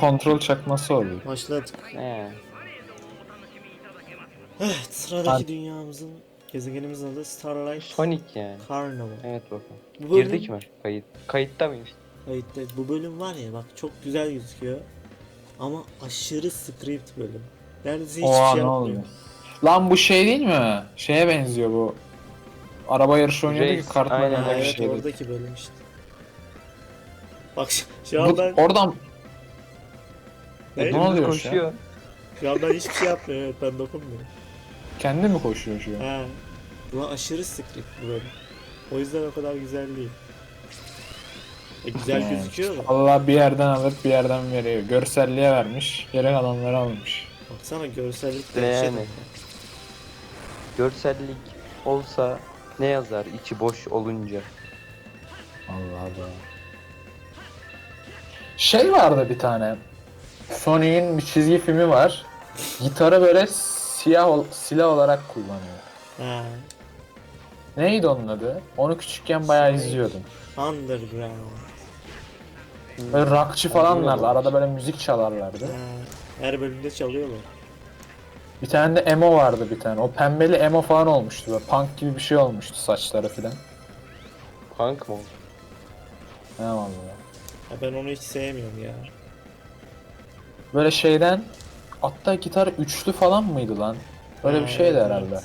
kontrol çakması oluyor. Başladık. He. Evet sıradaki Hadi. dünyamızın gezegenimizin adı Starlight Sonic yani. Carnival. Evet bakalım. Bu bölüm, Girdik mi? Kayıt. Kayıtta mıyız? Kayıtta. Bu bölüm var ya bak çok güzel gözüküyor. Ama aşırı script bölüm. Neredeyse hiçbir Oha şey ne yapmıyor. oluyor? Lan bu şey değil mi? Şeye benziyor bu. Araba yarışı oynuyordu Race, ki kart aynen, oynayan Ha, bir evet şeydi. oradaki bölüm işte. Bak şu, şu an Bu, ben, oradan Ne? ne oluyor şu koşuyor. şu an ben hiçbir şey yapmıyorum. Evet, ben dokunmuyorum. kendi mi koşuyor şu an? Ha. Bu aşırı script bu bölüm. O yüzden o kadar güzel değil. E, güzel Yani. gözüküyor da. Allah bir yerden alıp bir yerden veriyor. Görselliğe vermiş, geri kalanları almış. Baksana görsellik Ne de şey yani? Görsellik olsa ne yazar içi boş olunca? Allah Allah. Şey vardı bir tane. Sony'in bir çizgi filmi var. Gitarı böyle siyah ol- silah olarak kullanıyor. Ha. Neydi onun adı? Onu küçükken bayağı Sonic. izliyordum. Underground. Böyle rockçı falanlardı. Arada böyle müzik çalarlardı. Ha. Her bölümde çalıyorlar. Bir tane de emo vardı bir tane. O pembeli emo falan olmuştu. Böyle punk gibi bir şey olmuştu saçları filan. Punk mı? Ne vallahi. Ha, ben onu hiç sevmiyorum ya. Böyle şeyden hatta gitar üçlü falan mıydı lan? Öyle Ha, bir şeydi evet, herhalde. evet.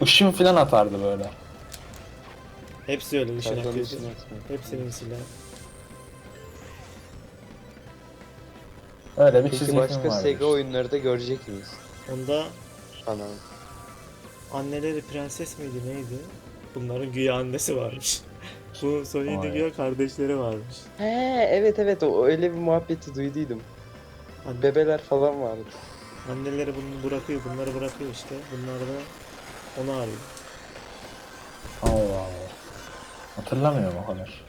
Işın filan atardı böyle. Hepsi öyle ışın Şarkının atıyor. içine atma. Hepsinin silahı. Öyle bir Peki çizgi başka film vardı. Sega oyunları da görecek miyiz? Onda Ana. anneleri prenses miydi neydi? Bunların güya annesi varmış. Bu Sony'nin Vay. güya kardeşleri varmış. He evet evet o öyle bir muhabbeti duyduydum. Anne, Bebeler falan vardı. anneleri bunu bırakıyor, bunları bırakıyor işte. Bunlar da onu arıyor. Allah Allah. Hatırlamıyorum o kadar.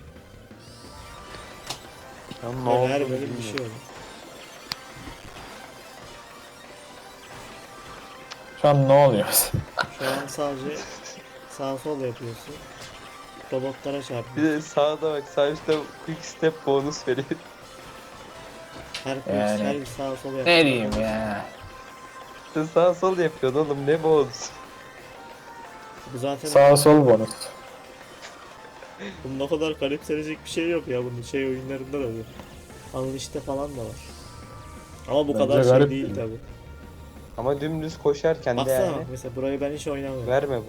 Ya ne Yani her bölüm bir bilmiyorum. şey oluyor. Şu an ne oluyor? Şu an sadece sağ sol yapıyorsun. Robotlara Bir çarpıyor. de sağda bak sağ üstte quick step bonus veriyor. Her Yani- her bir sağ sol yapıyor. ne diyeyim ya? İşte sağ sol yapıyorsun oğlum ne bonus. Bu zaten Sağ sol bonus. bunun o kadar garipsenecek bir şey yok ya bunun şey oyunlarında da var. Unleashed'de falan da var. Ama bu Bence kadar şey garip değil değil. tabi. Ama dümdüz koşarken de Baksana yani. bak mesela burayı ben hiç oynamıyorum. Verme bu.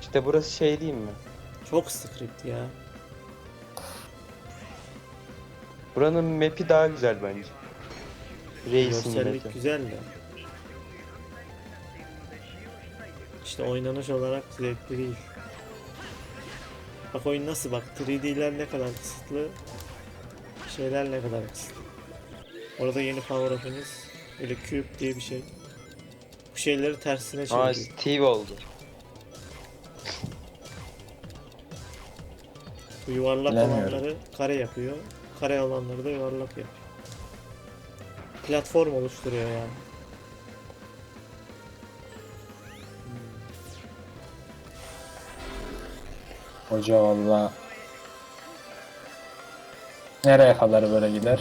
İşte burası şey değil mi? Çok script ya. Buranın map'i daha güzel bence. Görsellik map'i. güzel de. İşte oynanış olarak zevkli değil. Bak oyun nasıl bak 3D'ler ne kadar kısıtlı. Şeyler ne kadar kısıtlı. Orada yeni power up'ımız böyle cube diye bir şey. Bu şeyleri tersine Aa çeviriyor. Steve oldu. Bu yuvarlak Bilemiyorum. olanları kare yapıyor. Kare olanları da yuvarlak yapıyor. Platform oluşturuyor yani. Hoca valla. Nereye kadar böyle gider?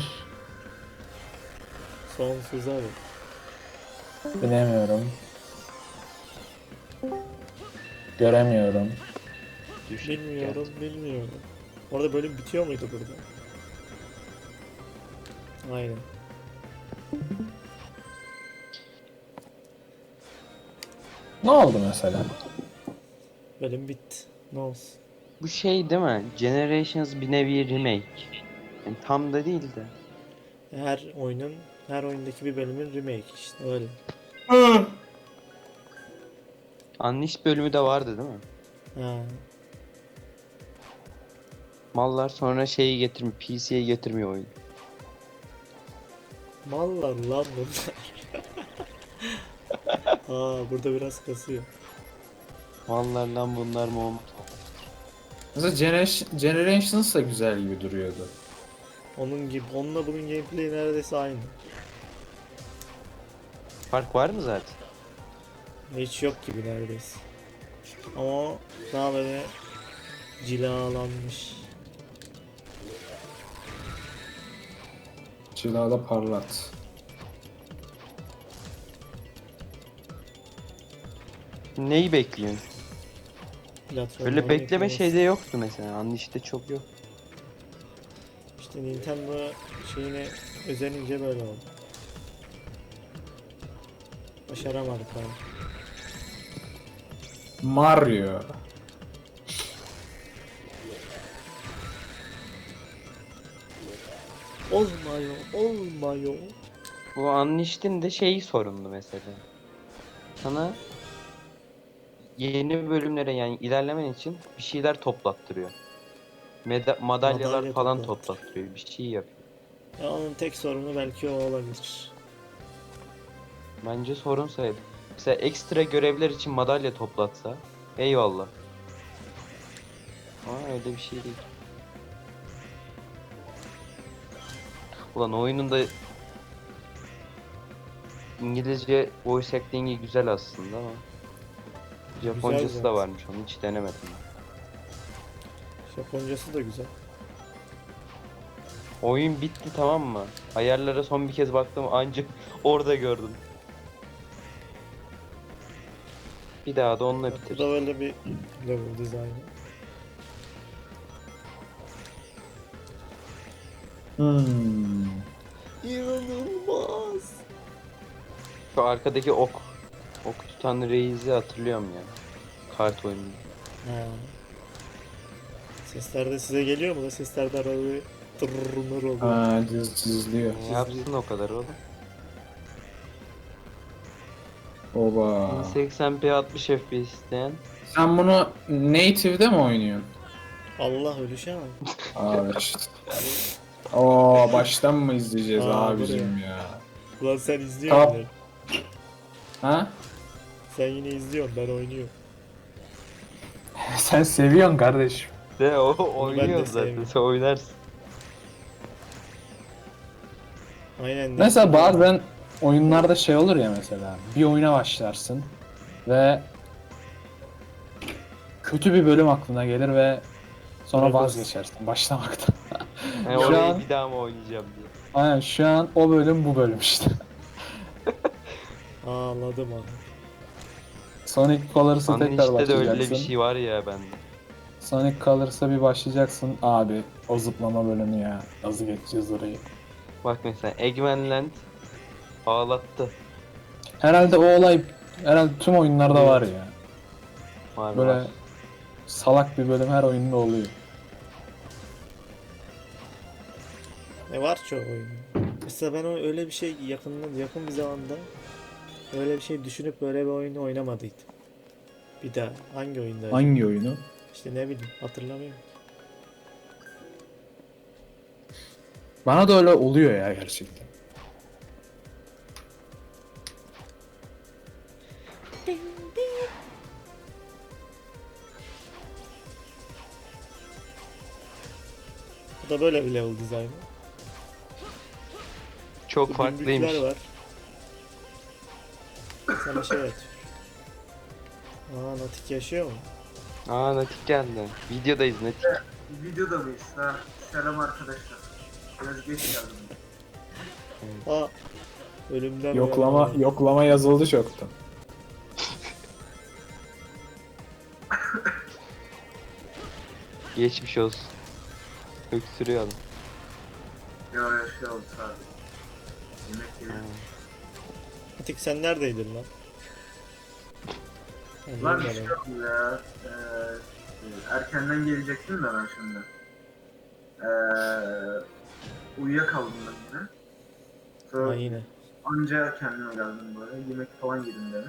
Sonsuza bak. Bilemiyorum. Göremiyorum. Bilmiyorum, bilmiyorum. Orada bölüm bitiyor muydu burada? Aynen. Ne oldu mesela? Bölüm bitti. Ne olsun. Bu şey değil mi? Generations bir nevi remake. Yani tam da değil de. Her oyunun, her oyundaki bir bölümün remake işte öyle. Unleashed bölümü de vardı değil mi? Ha. Mallar sonra şeyi getirmiyor, PC'ye getirmiyor oyun. Mallar lan bunlar. Aa burada biraz kasıyor. Mallardan bunlar mı olmuş? Mesela Generation, Generations da güzel gibi duruyordu. Onun gibi, onunla bunun gameplay neredeyse aynı. Fark var mı zaten? Hiç yok gibi neredeyse. Ama daha böyle cilalanmış. Cilala parlat. Neyi bekliyorsun? Platformdan Öyle bekleme şeyde yoktu mesela. Unleashed'de çok yok. İşte Nintendo şeyine özenince böyle oldu. Başaramadık abi. Mario. Olmuyor, olmuyor. Bu Unleashed'in de şeyi sorunlu mesela. Sana yeni bölümlere yani ilerlemen için bir şeyler toplattırıyor. Meda- madalyalar Madalya falan toplat. toplattırıyor. Bir şey yapıyor. Ya onun tek sorunu belki o olabilir. Bence sorun sayılır. Mesela ekstra görevler için madalya toplatsa eyvallah. Ama öyle bir şey değil. Ulan oyunun da İngilizce voice acting'i güzel aslında ama Japoncası zaten. da varmış onu hiç denemedim. Japoncası da güzel. Oyun bitti tamam mı? Ayarlara son bir kez baktım ancak orada gördüm. Bir daha da onunla Bak, Bu bitir. da böyle bir level dizaynı. Hmm. İnanılmaz. Şu arkadaki ok. Ok tutan reisi hatırlıyorum ya. Kart oyunu. Ha. Sesler de size geliyor mu? da? Sesler de arada bir tırrrr oluyor. Ha, cız cızlıyor. Ne yapsın o kadar oğlum? Oba. 1080p 60 FPS isteyen. Sen bunu native'de mi oynuyorsun? Allah ölüşe ama. Abi işte. Oo baştan mı izleyeceğiz Aa, abicim ya? Ulan sen izliyorsun Tamam. ya. Ha? Sen yine izliyorsun ben oynuyorum. Sen seviyorsun kardeşim. De o de oynuyor zaten sevmiyorum. sen oynarsın. Aynen. Mesela bazen oyunlarda şey olur ya mesela. Bir oyuna başlarsın ve kötü bir bölüm aklına gelir ve sonra Bırakırsın. vazgeçersin başlamaktan. Yani Şu orayı an- bir daha mı oynayacağım diye. Aynen şu an o bölüm bu bölüm işte. Ağladım abi. Sonic Colors'a tekrar Unleashed'de de başlayacaksın. öyle bir şey var ya bende. Sonic Colors'a bir başlayacaksın. Abi o zıplama bölümü ya. Nasıl geçeceğiz orayı? Bak mesela Eggman Land ağlattı. Herhalde o olay herhalde tüm oyunlarda var ya. Var Böyle var. salak bir bölüm her oyunda oluyor. Ne var çoğu oyun. Mesela ben öyle bir şey yakın yakın bir zamanda öyle bir şey düşünüp böyle bir oyunu oynamadıydım. Bir daha hangi oyunda? Hangi oyunu? İşte ne bileyim hatırlamıyorum. Bana da öyle oluyor ya gerçekten. Bu da böyle bir level dizaynı. Çok Bu farklıymış. var. Sana şey at. Aa Natik yaşıyor mu? Aa Natik geldi. Videodayız Natik. Videoda mıyız? Ha, selam arkadaşlar. Biraz geç geldim. Aa ölümden Yoklama uyanan- yoklama yazıldı çoktan. Geçmiş olsun. Öksürüyor adam. Ya ya şey oldu sadece. Yemek yedim. Natik sen neredeydin lan? Lan bir şey oldu ya. Ee, erkenden gelecektim de ben şimdi. Ee, uyuyakaldım ben yine. Sonra Ha yine. anca kendime geldim böyle. Yemek falan yedim böyle.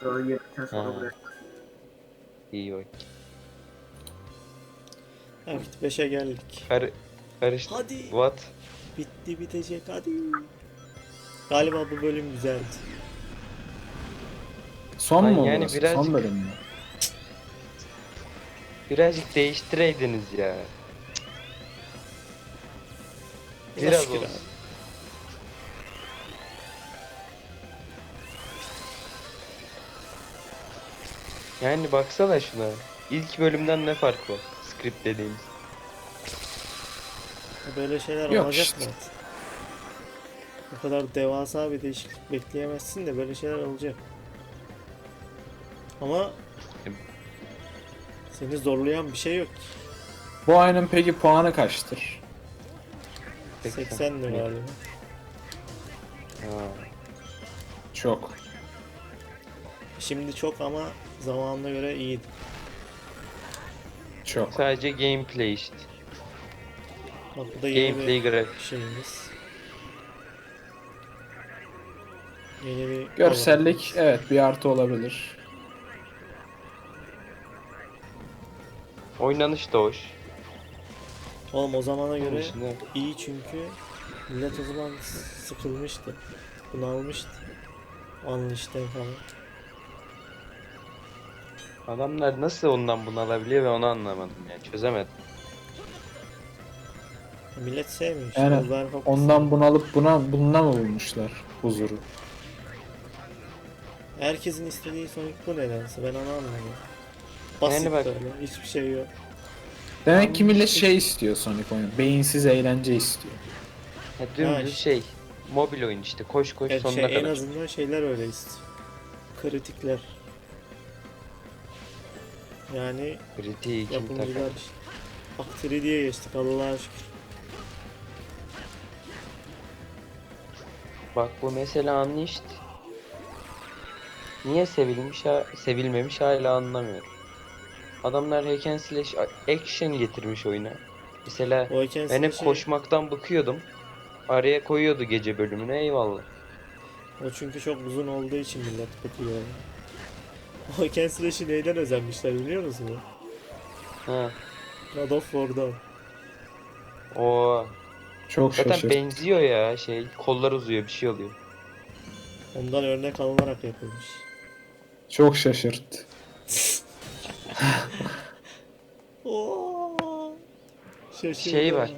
Sonra yemekten sonra Ha. buraya İyi bak. Evet 5'e geldik. Kar karıştı. Hadi. What? Bitti bitecek hadi. Galiba bu bölüm güzeldi. Son Ay, mu yani burası? birazcık- Son bölüm mü? Birazcık değiştireydiniz ya. Biraz Şükür olsun. abi. Yani baksana şuna. İlk bölümden ne fark var? Script dediğimiz. Böyle şeyler Yok olacak işte. mı? O kadar devasa bir değişiklik bekleyemezsin de böyle şeyler olacak. Ama seni zorlayan bir şey yok. Bu oyunun peki puanı kaçtır? 80 de galiba. Ha. Çok. Şimdi çok ama zamanına göre iyiydi. Çok. Sadece gameplay işte. Bak bu da yeni Gameplay bir grafik. şeyimiz. Yeni bir Görsellik evet bir artı olabilir. Oynanış da hoş. Oğlum o zamana göre dışında iyi çünkü millet o zaman s- sıkılmıştı. Bunalmıştı. Unleashed'den falan. adamlar nasıl ondan bunu alabiliyor ve onu anlamadım ya. Çözemedim. Millet sevmiyor işte. Aynen. Overclock Ondan bunalıp buna bundan mı bulmuşlar huzuru? Herkesin istediği Sonic bu nedense ben onu anlamadım. Basit Yani bak- böyle hiçbir şey yok. Demek ki millet şey istiyor Sonic oyunu. Beyinsiz eğlence istiyor. Ya dümdüz işte. şey. Mobil oyun işte. Koş koş Evet, sonuna şey, en kadar. azından şeyler öyle istiyor. Kritikler. Yani Kritiği kim takar? yapımcılar işte. Bak 3D'ye geçtik Allah'a şükür. Bak bu mesela Unleashed. Niye sevilmiş ha sevilmemiş hala anlamıyorum. Adamlar hack and slash action getirmiş oyuna. Mesela ben hep şey- koşmaktan bıkıyordum. Araya koyuyordu gece bölümüne eyvallah. O çünkü çok uzun olduğu için millet bakıyor. O iken Slash'i neyden özenmişler biliyor musun? Ha. God of War'dan. O Çok zaten şaşırt. benziyor ya şey kollar uzuyor bir şey oluyor. Ondan örnek alınarak yapılmış. Çok şaşırt. Oo. Şaşırdım. Şey bak.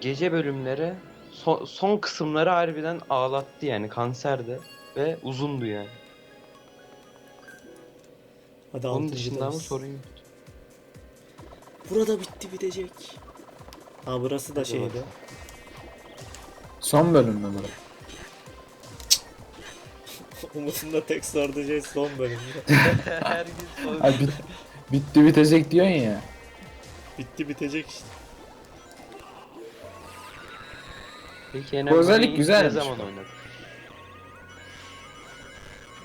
Gece bölümleri son, son kısımları harbiden ağlattı yani kanserde ve uzundu yani. Hadi Onun dışında ama ders. sorun yok. Burada bitti bitecek. Ha burası da şeydi. Son bölüm mü bu? Umut'un da tek sorduğu şey son bölümde. Her gün son- Ha, bit- bitti bitecek diyorsun ya. bitti bitecek işte. Peki Bu özellik Enem, ne güzelmiş zaman oynadın?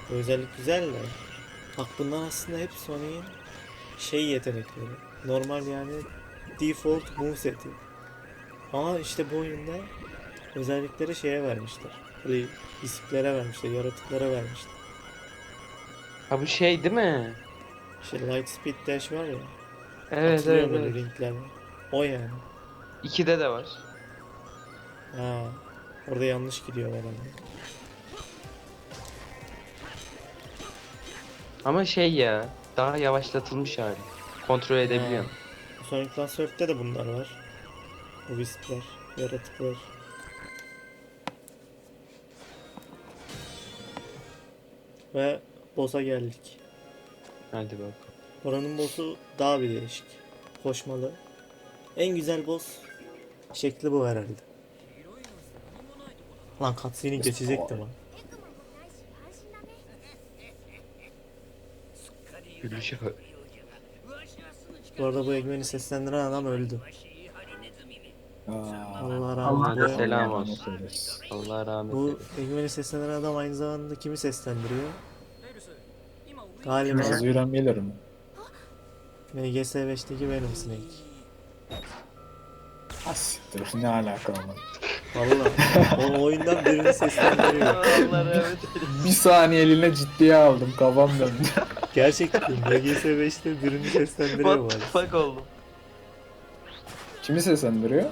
Bu özellik güzel de. Bak bunlar aslında hep Sony'in şey yetenekleri. Normal yani default moveseti. Ama işte bu oyunda özellikleri şeye vermişler. Böyle disiplere vermişler, yaratıklara vermişler. Ha bu şey değil mi? İşte Light Speed Dash var ya. Evet atılıyor evet. böyle evet. ringlerle. O yani. İkide de var. Ha. Orada yanlış gidiyor herhalde. Ama şey ya daha yavaşlatılmış hali. Kontrol edebiliyorsun. Sonic Earth'te de bunlar var. Bu Wisp'ler, yaratıklar. Ve boss'a geldik. Hadi bak. Oranın boss'u daha bir değişik. Koşmalı. En güzel boss şekli bu herhalde. Lan cutscene'i geçecektim ha. Gülüşe. Bu arada bu Eggman'i seslendiren adam öldü. Aa, Rahmet da eylesin. selam rahmet olsun. Allah rahmet Bu eylesin. Eggman'i seslendiren adam aynı zamanda kimi seslendiriyor? Galiba Kazuya Miller mi? MGS 5'teki Venom Snake. Ha siktir ne alaka ama. Valla o oyundan birini seslendiriyor. Allah rahmet eylesin. Bir saniyeliğine ciddiye aldım kafam döndü. Gerçekten MGS 5'te birini seslendiriyor What the arada. fuck oldu? Kimi seslendiriyor?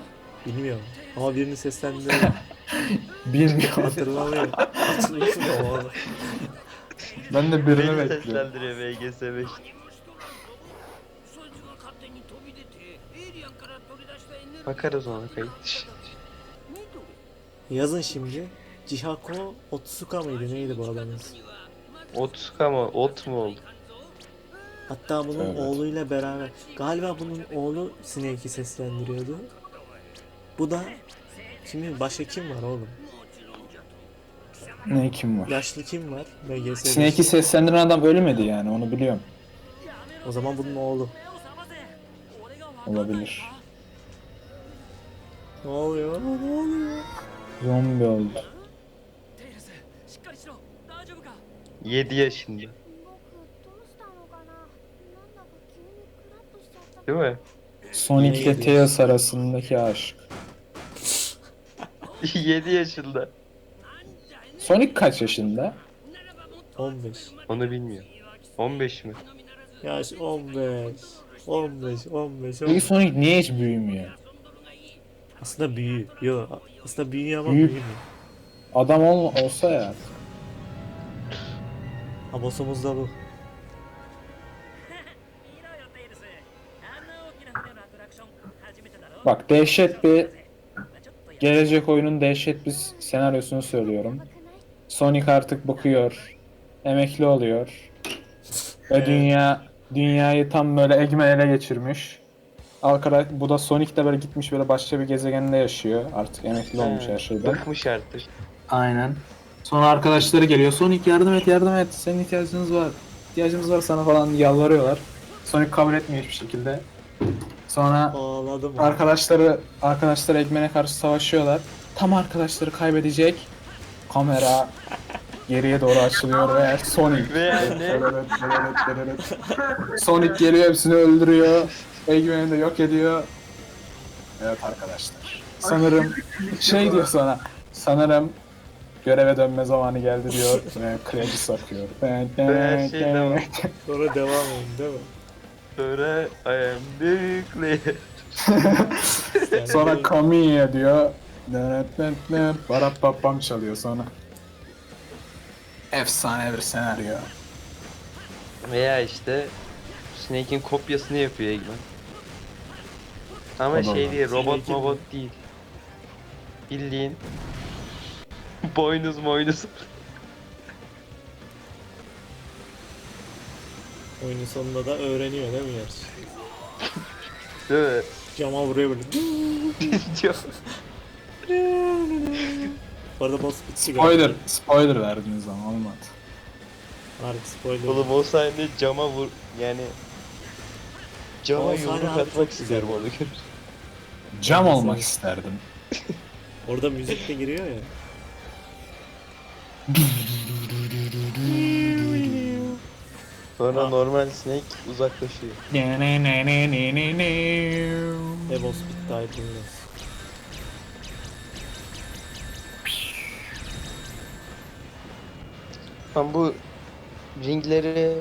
Bilmiyorum. Ama birini seslendiriyor. Bilmiyorum. Hatırlamıyorum. Hatırlamıyorum ama. ben de birini Beni bekliyorum. seslendiriyor VGS 5. そいつが勝手に飛び出てエイリアンから取り出したエネルギー Bakarız ona kayıt. 緑 Yazın şimdi. Chihako Otsuka mıydı neydi bu adamın? ismi? Otsuka mı? Ot mu oldu? Hatta bunun Evet. oğluyla beraber. Galiba bunun oğlu Snake'i seslendiriyordu. Bu da Kimin başka kim var oğlum? Ne kim var? Yaşlı kim var? MGS'de. Snake'i seslendiren adam ölmedi yani onu biliyorum. O zaman bunun oğlu. Olabilir. Ne oluyor? Ne oluyor? Zombi oldu. しっかりしろ大丈夫か 7 yaşında. 僕どうしたのかななんだか急にクラッとしちゃった Değil mi? Sonic ile Tails arasındaki aşk. 7 yaşında. Sonic kaç yaşında? 15. Onu bilmiyor. 15 mi? Yaş 15. 15, 15, Peki 15. Sonic niye hiç büyümüyor? Aslında büyü. Yo, aslında büyüyor ama Büyük. büyümüyor. Adam ol olsa ya. Amosumuz da bu. 見ろよテイルスあんな大きな船のアトラクション初めてだろ Bak dehşet bir ちょっとや gelecek oyunun dehşet bir senaryosunu söylüyorum. Sonic artık bıkıyor. Emekli oluyor. Ve dünya dünyayı tam böyle Eggman ele geçirmiş. Arkadaş bu da Sonic de böyle gitmiş böyle başka bir gezegende yaşıyor. Artık emekli olmuş He, her şeyden. Bıkmış artık. Aynen. Sonra arkadaşları geliyor. Sonic yardım et yardım et. Senin ihtiyacınız var. İhtiyacımız var sana falan yalvarıyorlar. Sonic kabul etmiyor hiçbir şekilde. Sonra Ağladım. arkadaşları arkadaşlar Eggman'e karşı savaşıyorlar. Tam arkadaşları kaybedecek. Kamera geriye doğru açılıyor ve Sonic. Ve yani Sonic geliyor hepsini öldürüyor. Eggman'i de yok ediyor. Evet arkadaşlar. Sanırım şey diyor sana. Sanırım göreve dönme zamanı geldi diyor ve kredi sakıyor. her şey devam. Sonra devam edin değil mi? sonra I am nuclear. Sonra böyle- Kamiya diyor. Barapapam çalıyor sonra. Efsane bir senaryo. Veya işte Snake'in kopyasını yapıyor Eggman. Ama O da şey değil, robot Snake'in robot değil. Bildiğin boynuz moynuz. Oyunun sonunda da öğreniyor değil mi gerçi? Değil mi? Cama vuruyor böyle. Bu arada boss bitti Spoiler, spoiler verdiniz ama olmadı. Harbi spoiler. Oğlum o sahnede cama vur yani cama O sahne yumruk harbi atmak çok güzel istiyorum bu. onu görünce. Cam olmak isterdim. Orada müzik de giriyor ya. Sonra normal Snake uzaklaşıyor. Ve boss bitti aydınlı. Ben bu ringleri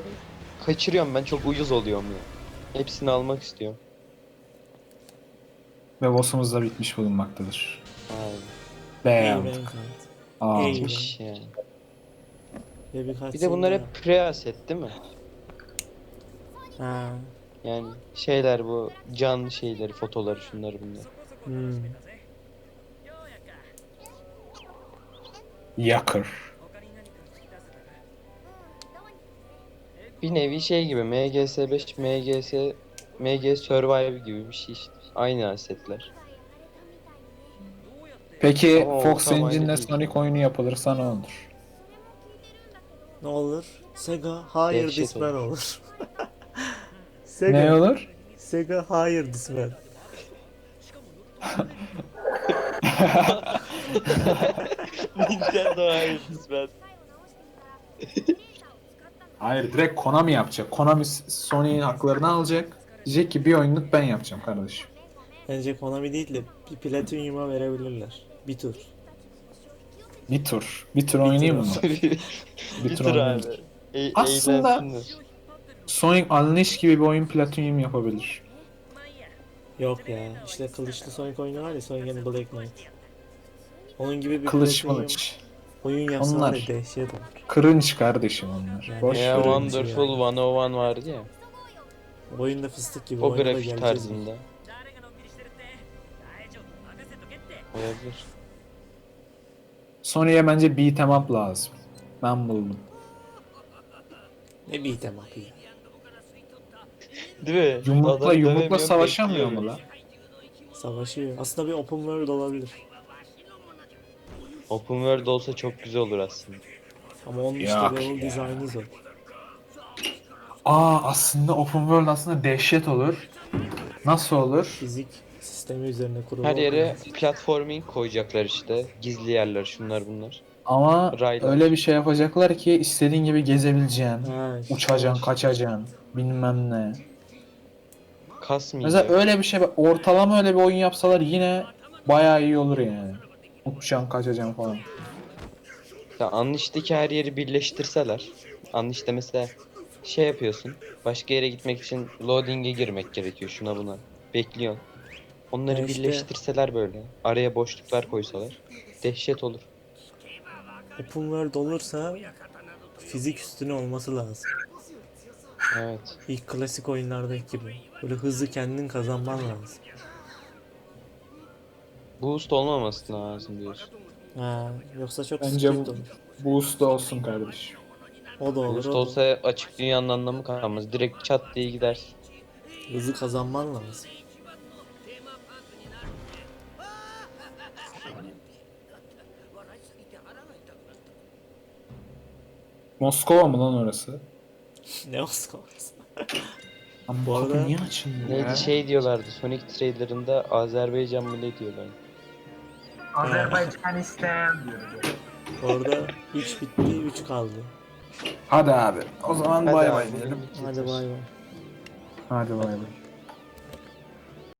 kaçırıyorum ben çok ucuz oluyorum ya. Hepsini almak istiyorum. Ve boss'umuz da bitmiş bulunmaktadır. Abi. Mankind. Aa, Hey. bitmiş yani. Ve birkaç Bir de bunlar sene hep pre-asset değil mi? Ha. Yani şeyler bu can şeyleri, fotoları şunları bunlar. Hmm. yakır. Bir nevi şey gibi MGS5, MGS, MG Survive gibi bir şey işte. Aynı asetler. Peki Ama Fox ortam aynı Engine'de değil. Sonic oyunu yapılırsa ne olur? Ne olur? Sega hayır Dehşet disman olur. Sega, Ne olur? Sega hayır disman. Nintendo hayır ben. Hayır direkt Konami yapacak. Konami Sony'nin haklarını alacak. Diyecek ki bir oyunluk ben yapacağım kardeşim. Bence Konami değil de bir Platinum'a verebilirler. Bir tur. Bir tur. Bir tur oynayayım mı? bir Bir tur tur abi. E Aslında- eğlensinler. Sonic Unleashed gibi bir oyun Platinum yapabilir. Yok ya. İşte kılıçlı Sonic oyunu var ya Sonic and Black Knight. Onun gibi bir Kılıç Platinum oyun yapsam Onlar. da dehşet olur. Cringe kardeşim onlar. Yani Boş Ya ver. Wonderful 101 vardı ya. Oyunda fıstık gibi. O oyuna da grafik geleceğiz tarzında. Olabilir. Sony'ye bence beat'em up lazım. Ben buldum. Ne beat'em up ya. Değil mi? Yumrukla Adam yumrukla savaşamıyor bekliyor. mu lan? Savaşıyor. Aslında bir open world olabilir. Open World olsa çok güzel olur aslında. Ama onun işte Yok level dizaynı zor. Aa aslında open world aslında dehşet olur. Nasıl olur? Fizik sistemi üzerine kurulu. Her yere olan- platforming koyacaklar işte. Gizli yerler şunlar bunlar. Ama Raylar. öyle bir şey yapacaklar ki istediğin gibi gezebileceksin. Ha, işte Uçacaksın, kaçacaksın. Bilmem ne. Kasmayacak. Mesela öyle bir şey ortalama öyle bir oyun yapsalar yine bayağı iyi olur yani. Uçacaksın, kaçacaksın falan. Ya Unleashed'deki her yeri birleştirseler. Unleashed'de mesela şey yapıyorsun. Başka yere gitmek için loading'e girmek gerekiyor şuna buna. Bekliyorsun. Onları işte- birleştirseler böyle. Araya boşluklar koysalar. Dehşet olur. Open World olursa fizik üstüne olması lazım. Evet. İlk klasik oyunlardaki gibi. Böyle hızlı kendin kazanman lazım. Boost olmaması lazım diyorsun. Ha, yoksa çok Bence sıkıntı bu- olur. Boost olsun kardeşim. O da olur. Boost o da olsa açık dünyanın anlamı kalmaz. Direkt çat diye gidersin. Hızlı kazanman lazım. Moskova mı lan orası? Ne olsun. Lan Bu arada- niye açılmıyor ya? Neydi şey diyorlardı. Sonic trailerında Azerbaycan mı ne diyorlar. Azerbaycanistan diyoruz. Orada 3 bitti 3 kaldı. Hadi abi. O zaman Hadi bay abi, bay diyelim. Hadi bay bay. Hadi bay bay.